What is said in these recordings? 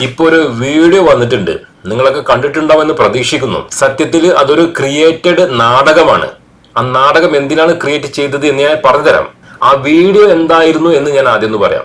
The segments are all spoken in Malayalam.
ഇപ്പൊ ഒരു വീഡിയോ വന്നിട്ടുണ്ട്. നിങ്ങളൊക്കെ കണ്ടിട്ടുണ്ടാവുമെന്ന് പ്രതീക്ഷിക്കുന്നു. സത്യത്തിൽ അതൊരു ക്രിയേറ്റഡ് നാടകമാണ്. ആ നാടകം എന്തിനാണ് ക്രിയേറ്റ് ചെയ്തത് എന്ന് ഞാൻ പറഞ്ഞുതരാം. ആ വീഡിയോ എന്തായിരുന്നു എന്ന് ഞാൻ ആദ്യം പറയാം.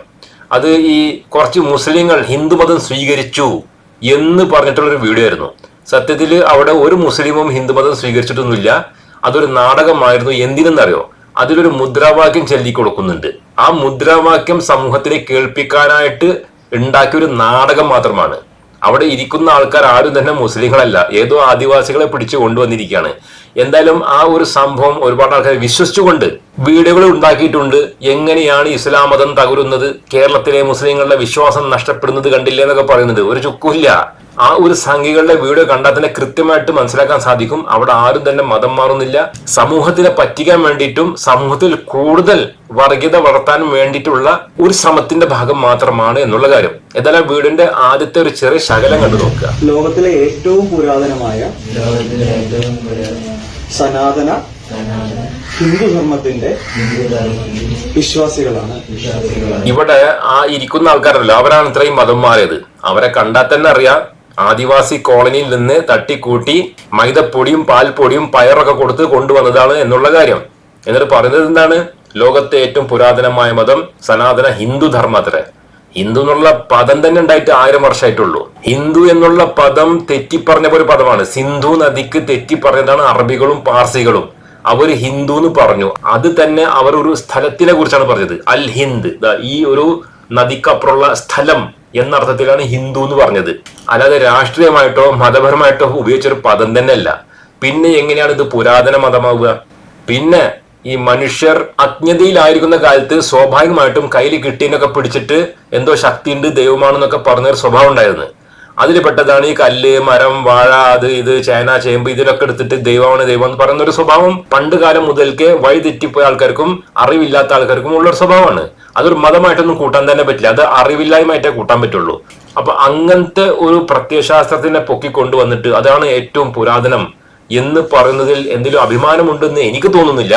അത് ഈ കുറച്ച് മുസ്ലിങ്ങൾ ഹിന്ദുമതം സ്വീകരിച്ചു എന്ന് പറഞ്ഞിട്ടുള്ളൊരു വീഡിയോ ആയിരുന്നു. സത്യത്തിൽ അവിടെ ഒരു മുസ്ലിമും ഹിന്ദുമതം സ്വീകരിച്ചിട്ടൊന്നുമില്ല. അതൊരു നാടകമായിരുന്നു. എന്തിനെന്നറിയോ? അതിലൊരു മുദ്രാവാക്യം ചൊല്ലിക്കൊടുക്കുന്നുണ്ട്. ആ മുദ്രാവാക്യം സമൂഹത്തിനെ കേൾപ്പിക്കാനായിട്ട് ഉണ്ടാക്കിയ ഒരു നാടകം മാത്രമാണ്. അവിടെ ഇരിക്കുന്ന ആൾക്കാർ ആരും തന്നെ മുസ്ലിങ്ങളല്ല. ഏതോ ആദിവാസികളെ പിടിച്ചു കൊണ്ടുവന്നിരിക്കുകയാണ്. എന്തായാലും ആ ഒരു സംഭവം ഒരുപാട് ആൾക്കാർ വിശ്വസിച്ചുകൊണ്ട് വീഡിയോകൾ ഉണ്ടാക്കിയിട്ടുണ്ട്. എങ്ങനെയാണ് ഇസ്ലാം മതം തകരുന്നത്? കേരളത്തിലെ മുസ്ലിങ്ങളുടെ വിശ്വാസം നഷ്ടപ്പെടുന്നത് കണ്ടില്ല എന്നൊക്കെ പറയുന്നുണ്ട്. ഒരു ചുക്കുമില്ല. ആ ഒരു സംഘികളുടെ വീഡിയോ കണ്ടാൽ തന്നെ കൃത്യമായിട്ട് മനസ്സിലാക്കാൻ സാധിക്കും. അവിടെ ആരും തന്നെ മതം മാറുന്നില്ല. സമൂഹത്തിനെ പറ്റിക്കാൻ വേണ്ടിയിട്ടും സമൂഹത്തിൽ കൂടുതൽ വർഗീയത വളർത്താനും വേണ്ടിയിട്ടുള്ള ഒരു ശ്രമത്തിന്റെ ഭാഗം മാത്രമാണ് എന്നുള്ള കാര്യം. എന്തായാലും വീടിന്റെ ആദ്യത്തെ ഒരു ചെറിയ ശകലം കണ്ടു നോക്കുക. ലോകത്തിലെ ഏറ്റവും പുരാതനമായ സനാതന ഹിന്ദു ധർമ്മത്തിന്റെ വിശ്വാസികളാണ്. വിശ്വാസികളാണ്. ഇവിടെ ആ ഇരിക്കുന്ന ആൾക്കാരല്ലോ അവരാണ് ഇത്രയും മതം മാറിയത്. അവരെ കണ്ടാൽ തന്നെ അറിയാം ആദിവാസി കോളനിയിൽ നിന്ന് തട്ടിക്കൂട്ടി മൈദപ്പൊടിയും പാൽപ്പൊടിയും പയറൊക്കെ കൊടുത്ത് കൊണ്ടുവന്നതാണ് എന്നുള്ള കാര്യം. എന്നിട്ട് പറയുന്നത് എന്താണ്? ലോകത്തെ ഏറ്റവും പുരാതനമായ മതം സനാതന ഹിന്ദു ധർമ്മത്രേ ഹിന്ദു എന്നുള്ള പദം തന്നെ ഉണ്ടായിട്ട് ആയിരം വർഷമായിട്ടുള്ളൂ. ഹിന്ദു എന്നുള്ള പദം തെറ്റിപ്പറഞ്ഞ ഒരു പദമാണ്. സിന്ധു നദിക്ക് തെറ്റിപ്പറഞ്ഞതാണ് അറബികളും പാർസികളും. അവർ ഹിന്ദു എന്ന് പറഞ്ഞു. അത് തന്നെ അവർ ഒരു സ്ഥലത്തിനെ കുറിച്ചാണ് പറഞ്ഞത്. അൽ ഹിന്ദ്. ഈ ഒരു നദിക്കപ്പുറമുള്ള സ്ഥലം എന്ന അർത്ഥത്തിലാണ് ഹിന്ദു എന്ന് പറഞ്ഞത്. അല്ലാതെ രാഷ്ട്രീയമായിട്ടോ മതപരമായിട്ടോ ഉപയോഗിച്ചൊരു പദം തന്നെയല്ല. പിന്നെ എങ്ങനെയാണ് ഇത് പുരാതന മതമാവുക? പിന്നെ ഈ മനുഷ്യർ അജ്ഞതയിലായിരിക്കുന്ന കാലത്ത് സ്വാഭാവികമായിട്ടും കയ്യിൽ കിട്ടിയെന്നൊക്കെ പിടിച്ചിട്ട് എന്തോ ശക്തിയുണ്ട് ദൈവമാണെന്നൊക്കെ പറഞ്ഞൊരു സ്വഭാവം ഉണ്ടായിരുന്നു. അതിൽ പെട്ടതാണ് ഈ കല്ല് മരം വാഴ അത് ഇത് ചേന ചേമ്പ് ഇതിലൊക്കെ എടുത്തിട്ട് ദൈവമാണ് ദൈവം എന്ന് പറയുന്ന ഒരു സ്വഭാവം പണ്ട് കാലം മുതൽക്കേ വഴി തെറ്റിപ്പോയ ആൾക്കാർക്കും അറിവില്ലാത്ത ആൾക്കാർക്കും ഉള്ള ഒരു സ്വഭാവമാണ്. അതൊരു മതമായിട്ടൊന്നും കൂട്ടാൻ തന്നെ പറ്റില്ല. അത് അറിവില്ലായ്മയായിട്ടേ കൂട്ടാൻ പറ്റുള്ളൂ. അപ്പൊ അങ്ങനത്തെ ഒരു പ്രത്യയശാസ്ത്രത്തിനെ പൊക്കിക്കൊണ്ടുവന്നിട്ട് അതാണ് ഏറ്റവും പുരാതനം എന്ന് പറയുന്നതിൽ എന്തെങ്കിലും അഭിമാനമുണ്ടെന്ന് എനിക്ക് തോന്നുന്നില്ല.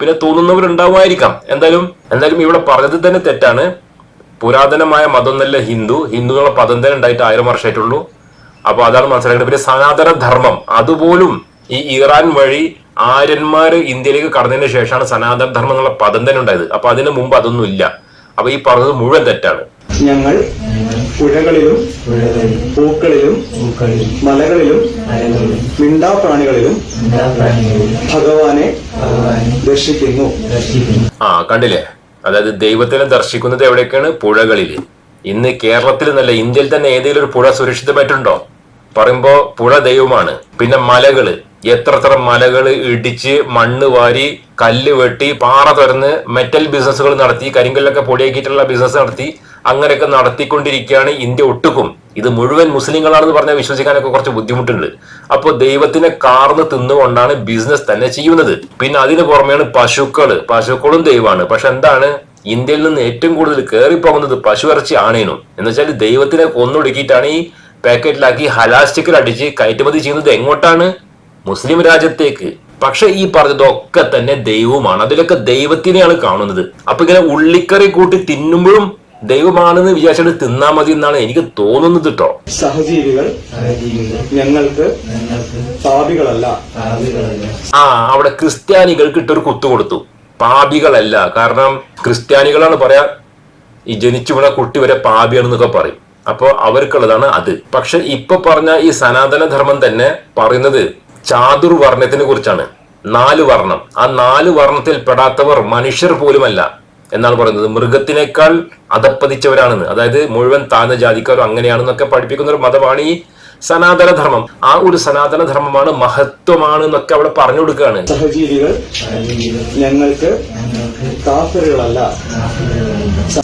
പിന്നെ തോന്നുന്നവരുണ്ടാവുമായിരിക്കാം. എന്തായാലും എന്തായാലും ഇവിടെ പറഞ്ഞത് തന്നെ തെറ്റാണ്. പുരാതനമായ മതം എന്നല്ല ഹിന്ദു. ഹിന്ദുക്കളുടെ പദം തന്നെ ഉണ്ടായിട്ട് ആയിരം വർഷമായിട്ടുള്ളൂ. അപ്പൊ അതാണ് മനസ്സിലാക്കേണ്ടത്. പിന്നെ സനാതന ധർമ്മം അതുപോലും ഈ ഇറാൻ വഴി ആര്യന്മാര് ഇന്ത്യയിലേക്ക് കടന്നതിന് ശേഷമാണ് സനാതന ധർമ്മം എന്നുള്ള പദം തന്നെ ഉണ്ടായത് അപ്പൊ അതിന് മുമ്പ് അതൊന്നും ഇല്ല. അപ്പൊ ഈ പറഞ്ഞത് മുഴുവൻ തെറ്റാണ്. ഞങ്ങൾ പുഴകളിലും പൂക്കളിലും മലകളിലും മിണ്ടാ മിണ്ടാപ്രാണികളിലും ഭഗവാനെ ദർശിക്കുന്നു. ദർശിക്കുന്നു ആ കണ്ടില്ലേ? അതായത് ദൈവത്തിനെ ദർശിക്കുന്നത് എവിടെയൊക്കെയാണ്? പുഴകളിൽ ഇന്ന് കേരളത്തിൽ എന്നല്ല ഇന്ത്യയിൽ തന്നെ ഏതെങ്കിലും ഒരു പുഴ സുരക്ഷിതമായിട്ടുണ്ടോ? പറയുമ്പോ പുഴ ദൈവമാണ്. പിന്നെ മലകൾ. എത്ര എത്ര മലകൾ ഇടിച്ച് മണ്ണ് വാരി കല്ല് വെട്ടി പാറ തുറന്ന് മെറ്റൽ ബിസിനസ്സുകൾ നടത്തി കരിങ്കല്ലൊക്കെ പൊടിയാക്കിയിട്ടുള്ള ബിസിനസ് നടത്തി അങ്ങനെയൊക്കെ നടത്തിക്കൊണ്ടിരിക്കുകയാണ് ഇന്ത്യ ഒട്ടുക്കും. ഇത് മുഴുവൻ മുസ്ലിങ്ങളാണെന്ന് പറഞ്ഞാൽ വിശ്വസിക്കാനൊക്കെ കുറച്ച് ബുദ്ധിമുട്ടുണ്ട്. അപ്പോൾ ദൈവത്തിനെ കാർന്ന് തിന്നുകൊണ്ടാണ് ബിസിനസ് തന്നെ ചെയ്യുന്നത്. പിന്നെ അതിന് പുറമെയാണ് പശുക്കൾ പശുക്കളും ദൈവമാണ്. പക്ഷെ എന്താണ്? ഇന്ത്യയിൽ നിന്ന് ഏറ്റവും കൂടുതൽ കയറിപ്പോകുന്നത് പശു ഇറച്ചി ആണേനും. എന്ന് വെച്ചാൽ ദൈവത്തിനെ കൊന്നൊടുക്കിയിട്ടാണ് ഈ പാക്കറ്റിലാക്കി ഹലാസ്റ്റിക്കൽ അടിച്ച് കയറ്റുമതി ചെയ്യുന്നത് എങ്ങോട്ടാണ്? മുസ്ലിം രാജ്യത്തേക്ക്. പക്ഷെ ഈ പറഞ്ഞതൊക്കെ തന്നെ ദൈവമാണ്. അതിലൊക്കെ ദൈവത്തിനെയാണ് കാണുന്നത്. അപ്പൊ ഇങ്ങനെ ഉള്ളിക്കറി കൂട്ടി തിന്നുമ്പോഴും ദൈവമാണെന്ന് വിചാരിച്ചിട്ട് തിന്നാ മതി എന്നാണ് എനിക്ക് തോന്നുന്നത് കേട്ടോ സഹജീവികൾ ഞങ്ങൾക്ക് പാപികളല്ല. പാപികളല്ല ആ അവിടെ ക്രിസ്ത്യാനികൾക്ക് ഇട്ടൊരു കുത്തു കൊടുത്തു. പാപികളല്ല. കാരണം ക്രിസ്ത്യാനികളാണ് പറയാ ഈ ജനിച്ചു വീണ കുട്ടി വരെ പാപിയാണെന്നൊക്കെ പറയും. അപ്പോൾ അവർക്കുള്ളതാണ് അത്. പക്ഷെ ഇപ്പൊ പറഞ്ഞ ഈ സനാതന ധർമ്മം തന്നെ പറയുന്നത് ചാതുർവർണത്തിനെ കുറിച്ചാണ്. നാല് വർണം. ആ നാല് വർണത്തിൽ പെടാത്തവർ മനുഷ്യർ പോലുമല്ല എന്നാണ് പറയുന്നത്. മൃഗത്തിനേക്കാൾ അധപ്പതിച്ചവരാണെന്ന്. അതായത് മുഴുവൻ താഴ്ന്ന ജാതിക്കാരും അങ്ങനെയാണെന്നൊക്കെ പഠിപ്പിക്കുന്ന ഒരു മതമാണ് ഈ സനാതന ധർമ്മം ആ ഒരു സനാതന ധർമ്മമാണ് മഹത്വമാണ് എന്നൊക്കെ അവിടെ പറഞ്ഞു കൊടുക്കുകയാണ്. സഹജീവികൾ ഞങ്ങൾക്ക് ഞങ്ങൾക്ക് കാഫറുകളല്ല.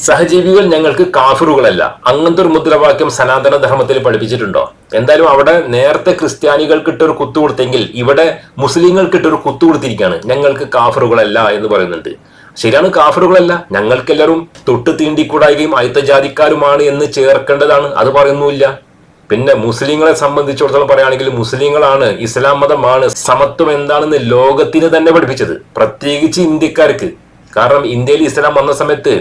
സഹജീവികൾ ഞങ്ങൾക്ക് കാഫറുകളല്ല. അങ്ങനത്തെ ഒരു മുദ്രാവാക്യം സനാതന ധർമ്മത്തിൽ പഠിപ്പിച്ചിട്ടുണ്ടോ? എന്തായാലും അവിടെ നേരത്തെ ക്രിസ്ത്യാനികൾക്ക് ഇട്ടൊരു കുത്തു കൊടുത്തെങ്കിൽ ഇവിടെ മുസ്ലിങ്ങൾക്ക് ഇട്ടൊരു കുത്തു കൊടുത്തിരിക്കുകയാണ്. ഞങ്ങൾക്ക് കാഫറുകളല്ല എന്ന് പറയുന്നുണ്ട്. ശരിയാണ് കാഫറുകളല്ല. ഞങ്ങൾക്കെല്ലാവരും തൊട്ട് തീണ്ടിക്കൂടായികയും അയത്ത ജാതിക്കാരുമാണ് എന്ന് ചേർക്കേണ്ടതാണ്. അത് പറയുന്നുമില്ല. പിന്നെ മുസ്ലിങ്ങളെ സംബന്ധിച്ചിടത്തോളം പറയുകയാണെങ്കിൽ മുസ്ലിങ്ങളാണ് ഇസ്ലാം മതമാണ് സമത്വം എന്താണെന്ന് ലോകത്തിന് തന്നെ പഠിപ്പിച്ചത് പ്രത്യേകിച്ച് ഇന്ത്യക്കാർക്ക്. കാരണം ഇന്ത്യയിൽ ഇസ്ലാം വന്ന സമയത്ത്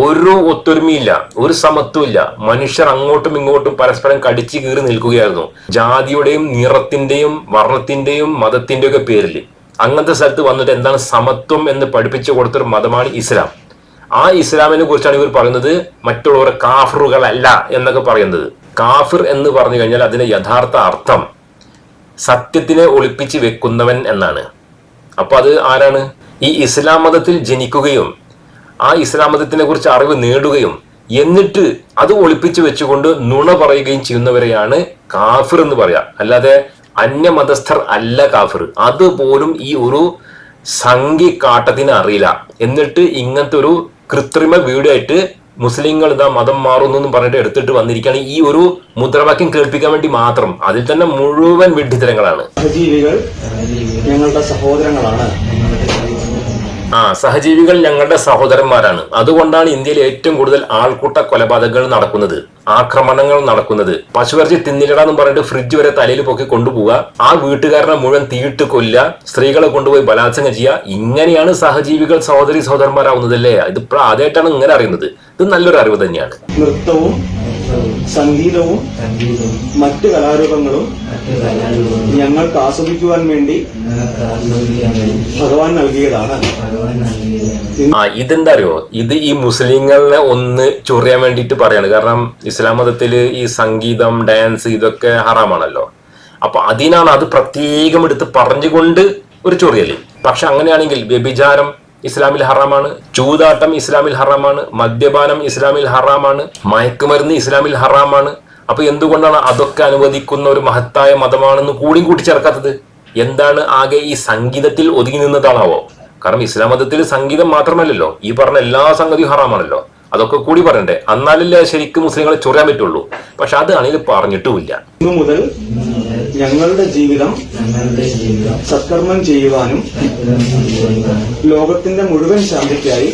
ഒരു ഒത്തൊരുമയില്ല ഒരു സമത്വമില്ല മനുഷ്യർ അങ്ങോട്ടും ഇങ്ങോട്ടും പരസ്പരം കടിച്ചു കീറി നിൽക്കുകയായിരുന്നു. ജാതിയുടെയും നിറത്തിന്റെയും വർണത്തിന്റെയും മതത്തിന്റെയും ഒക്കെ പേരിൽ അങ്ങനത്തെ സ്ഥലത്ത് വന്നിട്ട് എന്താണ് സമത്വം എന്ന് പഠിപ്പിച്ചു കൊടുത്തൊരു മതമാണ് ഇസ്ലാം. ആ ഇസ്ലാമിനെ കുറിച്ചാണ് ഇവർ പറയുന്നത് മറ്റുള്ളവർ കാഫറുകളല്ല എന്നൊക്കെ പറയുന്നത്. കാഫിർ എന്ന് പറഞ്ഞു കഴിഞ്ഞാൽ അതിന്റെ യഥാർത്ഥ അർത്ഥം സത്യത്തിനെ ഒളിപ്പിച്ച് വെക്കുന്നവൻ എന്നാണ്. അപ്പൊ അത് ആരാണ്? ഈ ഇസ്ലാം മതത്തിൽ ജനിക്കുകയും ആ ഇസ്ലാം മതത്തിനെ കുറിച്ച് അറിവ് നേടുകയും എന്നിട്ട് അത് ഒളിപ്പിച്ചു വെച്ചുകൊണ്ട് നുണ പറയുകയും ചെയ്യുന്നവരെയാണ് കാഫിർ എന്ന് പറയാ. അല്ലാതെ അന്യമതസ്ഥർ അല്ല കാഫിർ. അതുപോലും ഈ ഒരു സംഖ്യ കാട്ടത്തിന് അറിയില്ല. എന്നിട്ട് ഇങ്ങനത്തെ ഒരു കൃത്രിമ വീഡിയോ ആയിട്ട് മുസ്ലിങ്ങൾ ഇതാ മതം മാറുന്നു എന്ന് പറഞ്ഞിട്ട് എടുത്തിട്ട് വന്നിരിക്കുകയാണ്. ഈ ഒരു മുദ്രാവാക്യം കേൾപ്പിക്കാൻ വേണ്ടി മാത്രം. അതിൽ തന്നെ മുഴുവൻ വിഡ്ഢിത്തരങ്ങളാണ്. ഞങ്ങളുടെ സഹോദരങ്ങളാണ്. ആ സഹജീവികൾ ഞങ്ങളുടെ സഹോദരന്മാരാണ്. അതുകൊണ്ടാണ് ഇന്ത്യയിൽ ഏറ്റവും കൂടുതൽ ആൾക്കൂട്ട കൊലപാതകങ്ങൾ നടക്കുന്നത് ആക്രമണങ്ങൾ നടക്കുന്നത്. പശുവിറച്ചി തിന്നിലടാന്ന് പറഞ്ഞിട്ട് ഫ്രിഡ്ജ് വരെ തലയിൽ പൊക്കി കൊണ്ടുപോവുക ആ വീട്ടുകാരനെ മുഴുവൻ തീയിട്ട് കൊല്ല സ്ത്രീകളെ കൊണ്ടുപോയി ബലാത്സംഗം ചെയ്യുക. ഇങ്ങനെയാണ് സഹജീവികൾ സഹോദരി സഹോദരന്മാരാവുന്നതല്ലേ ഇത് ആദ്യമായിട്ടാണ് ഇങ്ങനെ അറിയുന്നത്. ഇത് നല്ലൊരു അറിവ് തന്നെയാണ്. നൃത്തവും സംഗീതവും സംഗീതവും മറ്റ് കലാരൂപങ്ങളും മറ്റ് കലാരൂപങ്ങളും ഞങ്ങൾക്ക് ആസ്വദിക്കുവാൻ വേണ്ടി ഭഗവാൻ നൽകിയതാണ്. ഭഗവാൻ നൽകിയതാണ്. ആ ഇതെന്താ അറിയോ ഇത് ഈ മുസ്ലിങ്ങളെ ഒന്ന് ചൊറിയാൻ വേണ്ടിയിട്ട് പറയാണ്. കാരണം ഇസ്ലാം മതത്തിൽ ഈ സംഗീതം ഡാൻസ് ഇതൊക്കെ ഹറാമാണല്ലോ. അപ്പൊ അതിനാണ് അത് പ്രത്യേകം എടുത്ത് പറഞ്ഞുകൊണ്ട് ഒരു ചൊറിയൽ. പക്ഷെ അങ്ങനെയാണെങ്കിൽ വ്യഭിചാരം ഇസ്ലാമിൽ ഹറാമാണ്. ചൂതാട്ടം ഇസ്ലാമിൽ ഹറാമാണ്. മദ്യപാനം ഇസ്ലാമിൽ ഹറാമാണ്. മയക്കുമരുന്ന് ഇസ്ലാമിൽ ഹറാമാണ്. അപ്പൊ എന്തുകൊണ്ടാണ് അതൊക്കെ അനുവദിക്കുന്ന ഒരു മഹത്തായ മതമാണെന്ന് കൂടിയും കൂട്ടിച്ചേർക്കാത്തത്? എന്താണ് ആകെ ഈ സംഗീതത്തിൽ ഒതുങ്ങി നിന്നതാണാവോ? കാരണം ഇസ്ലാം മതത്തിൽ സംഗീതം മാത്രമല്ലല്ലോ. ഈ പറഞ്ഞ എല്ലാ സംഗതിയും ഹറാമാണല്ലോ. അതൊക്കെ കൂടി പറയണ്ടേ? എന്നാലല്ലേ ശരിക്കും മുസ്ലിങ്ങളെ ചൊറിയാൻ പറ്റുള്ളൂ. പക്ഷെ അത് പറഞ്ഞിട്ടുമില്ല. ഇന്നു മുതൽ ഞങ്ങളുടെ ജീവിതം ഞങ്ങളുടെ ജീവിതം സത്കർമ്മം ചെയ്യുവാനും ലോകത്തിന്റെ മുഴുവൻ ശാന്തിക്കായി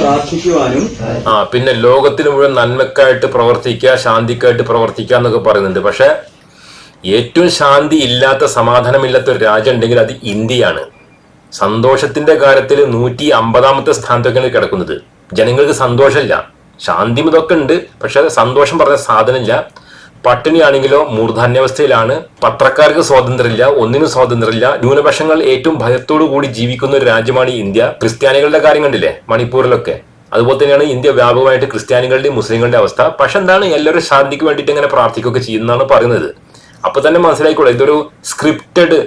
പ്രാർത്ഥിക്കുവാനും ആ പിന്നെ ലോകത്തിന് മുഴുവൻ നന്മക്കായിട്ട് പ്രവർത്തിക്കുക ശാന്തിക്കായിട്ട് പ്രവർത്തിക്കുക എന്നൊക്കെ പറയുന്നുണ്ട്. പക്ഷെ ഏറ്റവും ശാന്തി ഇല്ലാത്ത സമാധാനമില്ലാത്ത ഒരു രാജ്യം ഉണ്ടെങ്കിൽ അത് ഇന്ത്യയാണ്. സന്തോഷത്തിന്റെ കാര്യത്തിൽ നൂറ്റി അമ്പതാമത്തെ സ്ഥാനത്തൊക്കെയാണ് കിടക്കുന്നത്. ജനങ്ങൾക്ക് സന്തോഷമില്ല. ശാന്തി ഇതൊക്കെ ഉണ്ട് പക്ഷെ സന്തോഷം പറഞ്ഞ സാധനമില്ല. പട്ടിണിയാണെങ്കിലോ മൂർധാന്യാവസ്ഥയിലാണ്. പത്രക്കാർക്ക് സ്വാതന്ത്ര്യമില്ല ഒന്നിനും സ്വാതന്ത്ര്യമില്ല. ന്യൂനപക്ഷങ്ങൾ ഏറ്റവും ഭയത്തോടു കൂടി ജീവിക്കുന്ന ഒരു രാജ്യമാണ് ഇന്ത്യ. ക്രിസ്ത്യാനികളുടെ കാര്യം കണ്ടില്ലേ? മണിപ്പൂരിലൊക്കെ. അതുപോലെ തന്നെയാണ് ഇന്ത്യ വ്യാപകമായിട്ട് ക്രിസ്ത്യാനികളുടെയും മുസ്ലിങ്ങളുടെ അവസ്ഥ. പക്ഷെ എന്താണ് എല്ലാവരും ശാന്തിക്ക് വേണ്ടിയിട്ട് ഇങ്ങനെ പ്രാർത്ഥിക്കുകയൊക്കെ ചെയ്യുന്നതാണ് പറയുന്നത്. അപ്പൊ തന്നെ മനസ്സിലായിക്കോളെ ഇതൊരു സ്ക്രിപ്റ്റഡ്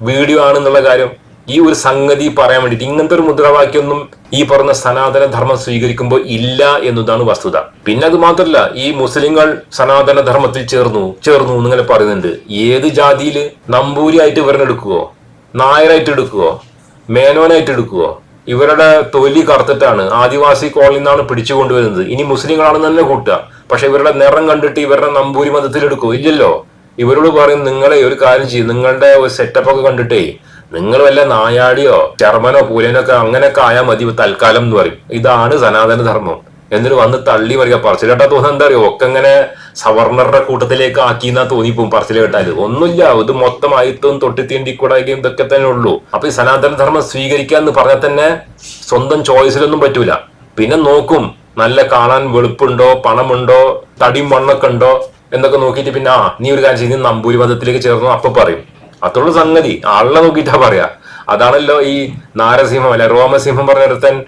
വീഡിയോ ആണെന്നുള്ള കാര്യം. ഈ ഒരു സംഗതി പറയാൻ വേണ്ടിയിട്ട് ഇങ്ങനത്തെ ഒരു മുദ്രാവാക്യമൊന്നും ഈ പറഞ്ഞ സനാതന ധർമ്മം സ്വീകരിക്കുമ്പോൾ ഇല്ല എന്നതാണ് വസ്തുത. പിന്നെ അത് മാത്രമല്ല ഈ മുസ്ലിങ്ങൾ സനാതന ധർമ്മത്തിൽ ചേർന്നു ചേർന്നു എന്നിങ്ങനെ പറയുന്നുണ്ട്. ഏത് ജാതിയിൽ നമ്പൂരിയായിട്ട് ഇവരെ എടുക്കുവോ? നായരായിട്ട് എടുക്കുവോ? മേനോനായിട്ട് എടുക്കുവോ? ഇവരുടെ തൊലി കറുത്തിട്ടാണ് ആദിവാസി കോളിൽ നിന്നാണ് പിടിച്ചു കൊണ്ടുവരുന്നത്. ഇനി മുസ്ലിങ്ങളാണെന്ന് തന്നെ കൂട്ടുക. പക്ഷെ ഇവരുടെ നിറം കണ്ടിട്ട് ഇവരുടെ നമ്പൂരി മതത്തിൽ എടുക്കുമോ ഇല്ലല്ലോ. ഇവരോട് പറയും നിങ്ങളെ ഒരു കാര്യം ചെയ്യും നിങ്ങളുടെ ഒരു സെറ്റപ്പ് ഒക്കെ കണ്ടിട്ടേ നിങ്ങൾ വല്ല നായാടിയോ ചർമ്മനോ പൂലനോ ഒക്കെ അങ്ങനെയൊക്കെ ആയാൽ മതി തൽക്കാലം എന്ന് പറയും. ഇതാണ് സനാതന ധർമ്മം. എന്നിട്ട് വന്ന് തള്ളി പറയുക പറച്ചിൽ കേട്ടാ തോന്നുന്നത് എന്താ പറയുക ഒക്കെ ഇങ്ങനെ സവർണറുടെ കൂട്ടത്തിലേക്ക് ആക്കി എന്നാ തോന്നിപ്പോവും പറച്ചിൽ കേട്ടാൽ ഒന്നുമില്ല ഇത് മൊത്തം ആയിത്തും തൊട്ടിത്തീണ്ടി കൂടായും ഇതൊക്കെ തന്നെ ഉള്ളൂ. അപ്പൊ ഈ സനാതന ധർമ്മം സ്വീകരിക്കുക എന്ന് പറഞ്ഞാൽ തന്നെ സ്വന്തം ചോയ്സിലൊന്നും പറ്റൂല. പിന്നെ നോക്കും നല്ല കാണാൻ വെളുപ്പുണ്ടോ പണമുണ്ടോ തടിയും മണ്ണൊക്കെ ഉണ്ടോ എന്നൊക്കെ നോക്കിയിട്ട് പിന്നെ ആ നീ ഒരു കാര്യം ചെയ്യുന്ന നമ്പൂരി മതത്തിലേക്ക് ചേർന്നു അപ്പൊ പറയും. അത്രയുള്ള സംഗതി. ആളിനെ നോക്കിയിട്ടാ പറയാ. അതാണല്ലോ ഈ നാരസിംഹം അല്ലെ റോമസിംഹം പറഞ്ഞിടത്തൻ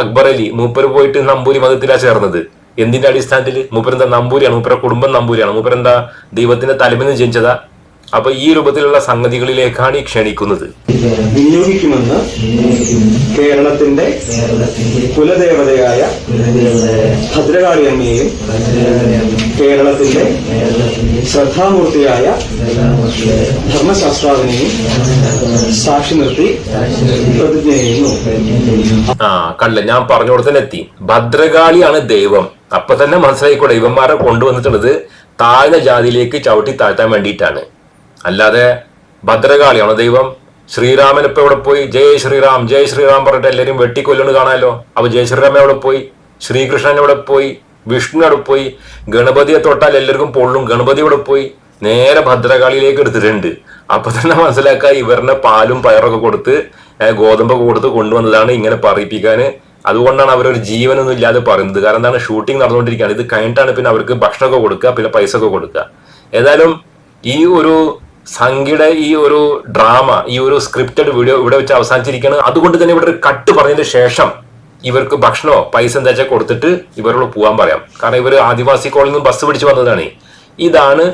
അക്ബർ അലി മൂപ്പര് പോയിട്ട് നമ്പൂരി മതത്തിലാ ചേർന്നത്. എന്തിന്റെ അടിസ്ഥാനത്തിൽ മൂപ്പരെന്താ നമ്പൂരിയാണ്? മൂപ്പര കുടുംബം നമ്പൂരിയാണ്. മൂപ്പരെന്താ ദൈവത്തിന്റെ തലമെന്ന് ജനിച്ചതാ? അപ്പൊ ഈ രൂപത്തിലുള്ള സംഗതികളിലേക്കാണ് ഈ ക്ഷണിക്കുന്നത്. വിനിയോഗിക്കുമെന്ന് കേരളത്തിന്റെ കുലദേവതയായ ഭദ്രകാളി അമ്മയെയും കേരളത്തിന്റെ ശ്രദ്ധാമൂർത്തിയായ ധർമ്മശാസ്ത്രാവിനെയും സാക്ഷി നിർത്തി പ്രതിജ്ഞ ചെയ്യുന്നു ആ കണ്ടില്ല ഞാൻ പറഞ്ഞോടത്തന്നെ എത്തി. ഭദ്രകാളിയാണ് ദൈവം. അപ്പൊ തന്നെ മനസ്സിലായിക്കോട്ടെ ഇവന്മാരെ കൊണ്ടുവന്നിട്ടുള്ളത് താഴ്ന്ന ജാതിയിലേക്ക് ചവിട്ടി താഴ്ത്താൻ വേണ്ടിയിട്ടാണ്. അല്ലാതെ ഭദ്രകാളിയാണോ ദൈവം ശ്രീരാമൻ ഇപ്പൊ എവിടെ പോയി? ജയ് ശ്രീറാം ജയ് ശ്രീറാം പറഞ്ഞിട്ട് എല്ലാവരും വെട്ടിക്കൊല്ലുന്നു കാണാമല്ലോ? അപ്പൊ ജയ ശ്രീരാമൻ എവിടെ പോയി? ശ്രീകൃഷ്ണൻ എവിടെ പോയി? വിഷ്ണു അവിടെ പോയി? ഗണപതിയെ തൊട്ടാൽ എല്ലാവർക്കും പൊള്ളും. ഗണപതി ഇവിടെ പോയി? നേരെ ഭദ്രകാളിയിലേക്ക് എടുത്തിട്ടുണ്ട്. അപ്പൊ തന്നെ മനസ്സിലാക്കുക ഇവരുടെ പാലും പയറൊക്കെ കൊടുത്ത് ഗോതമ്പൊക്കെ കൊടുത്ത് കൊണ്ടുവന്നതാണ് ഇങ്ങനെ പറയിപ്പിക്കാന് അതുകൊണ്ടാണ് അവരൊരു ജീവനൊന്നും ഇല്ലാതെ പറയുന്നത്. കാരണം എന്താണ്? ഷൂട്ടിംഗ് നടന്നുകൊണ്ടിരിക്കുകയാണ്. ഇത് കഴിഞ്ഞിട്ടാണ് പിന്നെ അവർക്ക് ഭക്ഷണമൊക്കെ കൊടുക്കുക പിന്നെ പൈസ ഒക്കെ കൊടുക്കുക. ഏതായാലും ഈ ഒരു സംഖ്യയുടെ ഈ ഒരു ഡ്രാമ ഈ ഒരു സ്ക്രിപ്റ്റഡ് വീഡിയോ ഇവിടെ വെച്ച് അവസാനിച്ചിരിക്കുകയാണ്. അതുകൊണ്ട് തന്നെ ഇവിടെ ഒരു കട്ട് പറഞ്ഞതിന് ശേഷം ഇവർക്ക് ഭക്ഷണമോ പൈസ എന്താ കൊടുത്തിട്ട് ഇവരോട് പോകാൻ പറയാം. കാരണം ഇവർ ആദിവാസി കോളിൽ നിന്ന് ബസ് പിടിച്ച് വന്നതാണ്. ഇതാണ്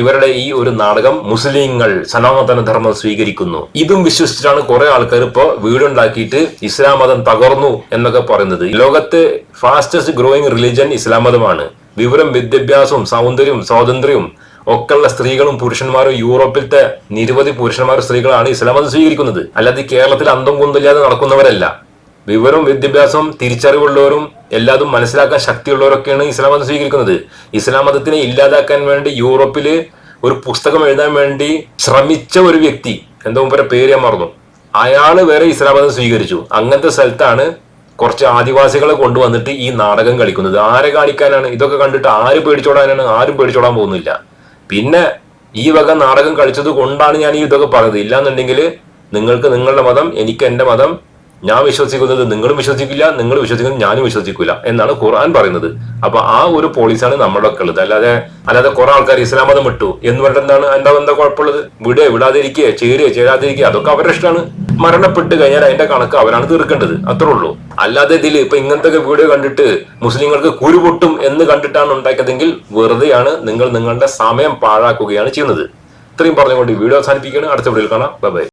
ഇവരുടെ ഈ ഒരു നാടകം മുസ്ലിങ്ങൾ സനാതന ധർമ്മം സ്വീകരിക്കുന്നു. ഇതും വിശ്വസിച്ചിട്ടാണ് കുറെ ആൾക്കാർ ഇപ്പോൾ വീടുണ്ടാക്കിയിട്ട് ഇസ്ലാം മതം തകർന്നു എന്നൊക്കെ പറയുന്നത്. ലോകത്ത് ഫാസ്റ്റസ്റ്റ് ഗ്രോയിങ് റിലിജൻ ഇസ്ലാം മതമാണ്. വിവരം വിദ്യാഭ്യാസവും സൗന്ദര്യവും സ്വാതന്ത്ര്യവും ഒക്കെയുള്ള സ്ത്രീകളും പുരുഷന്മാരും യൂറോപ്പിലത്തെ നിരവധി പുരുഷന്മാരും സ്ത്രീകളാണ് ഇസ്ലാം മതം സ്വീകരിക്കുന്നത്. അല്ലാതെ കേരളത്തിൽ അന്തം കുന്തില്ലാതെ നടക്കുന്നവരല്ല. വിവരവും വിദ്യാഭ്യാസവും തിരിച്ചറിവുള്ളവരും എല്ലാതും മനസ്സിലാക്കാൻ ശക്തിയുള്ളവരൊക്കെയാണ് ഇസ്ലാം മതം സ്വീകരിക്കുന്നത്. ഇസ്ലാം മതത്തിനെ ഇല്ലാതാക്കാൻ വേണ്ടി യൂറോപ്പിൽ ഒരു പുസ്തകം എഴുതാൻ വേണ്ടി ശ്രമിച്ച ഒരു വ്യക്തി എന്തോ മുമ്പേ പേര് ഞാൻ മറന്നു. അയാൾ വരെ ഇസ്ലാം മതം സ്വീകരിച്ചു. അങ്ങനത്തെ സ്ഥലത്താണ് കുറച്ച് ആദിവാസികളെ കൊണ്ടുവന്നിട്ട് ഈ നാടകം കളിക്കുന്നത്. ആരെ കാണിക്കാനാണ്? ഇതൊക്കെ കണ്ടിട്ട് ആര് പേടിച്ചോടാനാണ്? ആരും പേടിച്ചോടാൻ പോകുന്നില്ല. പിന്നെ ഈ വക നാടകം കളിച്ചത് കൊണ്ടാണ് ഞാൻ ഈ ഇതൊക്കെ പറഞ്ഞത്. ഇല്ലാന്നുണ്ടെങ്കിൽ നിങ്ങൾക്ക് നിങ്ങളുടെ മതം എനിക്ക് എന്റെ മതം ഞാൻ വിശ്വസിക്കുന്നത് നിങ്ങളും വിശ്വസിക്കില്ല നിങ്ങൾ വിശ്വസിക്കുന്നത് ഞാനും വിശ്വസിക്കില്ല എന്നാണ് ഖുർആൻ പറയുന്നത്. അപ്പൊ ആ ഒരു പോളിസാണ് നമ്മളൊക്കെ ഉള്ളത്. അല്ലാതെ അല്ലാതെ കുറെ ആൾക്കാർ ഇസ്ലാം മതം വിട്ടു എന്ന് പറഞ്ഞിട്ട് എന്താണ് എന്താ എന്താ കുഴപ്പമുള്ളത്? വിടുക വിടാതിരിക്കുക ചേരുക ചേരാതിരിക്കുക അതൊക്കെ അവരുടെ ഇഷ്ടമാണ്. മരണപ്പെട്ട് കഴിഞ്ഞാൽ അതിന്റെ കണക്ക് അവരാണ് തീർക്കേണ്ടത്. അത്രേ ഉള്ളൂ. അല്ലാതെ ഇതിൽ ഇപ്പൊ ഇങ്ങനത്തെ വീഡിയോ കണ്ടിട്ട് മുസ്ലിങ്ങൾക്ക് കുരുപൊട്ടും എന്ന് കണ്ടിട്ടാണ് ഉണ്ടാക്കിയതെങ്കിൽ വെറുതെയാണ് നിങ്ങൾ നിങ്ങളുടെ സമയം പാഴാക്കുകയാണ് ചെയ്യുന്നത്. ഇത്രയും പറഞ്ഞുകൊണ്ട് വീഡിയോ അവസാനിപ്പിക്കുകയാണ്. അടുത്ത വീഡിയോയിൽ കാണാം. ബൈ.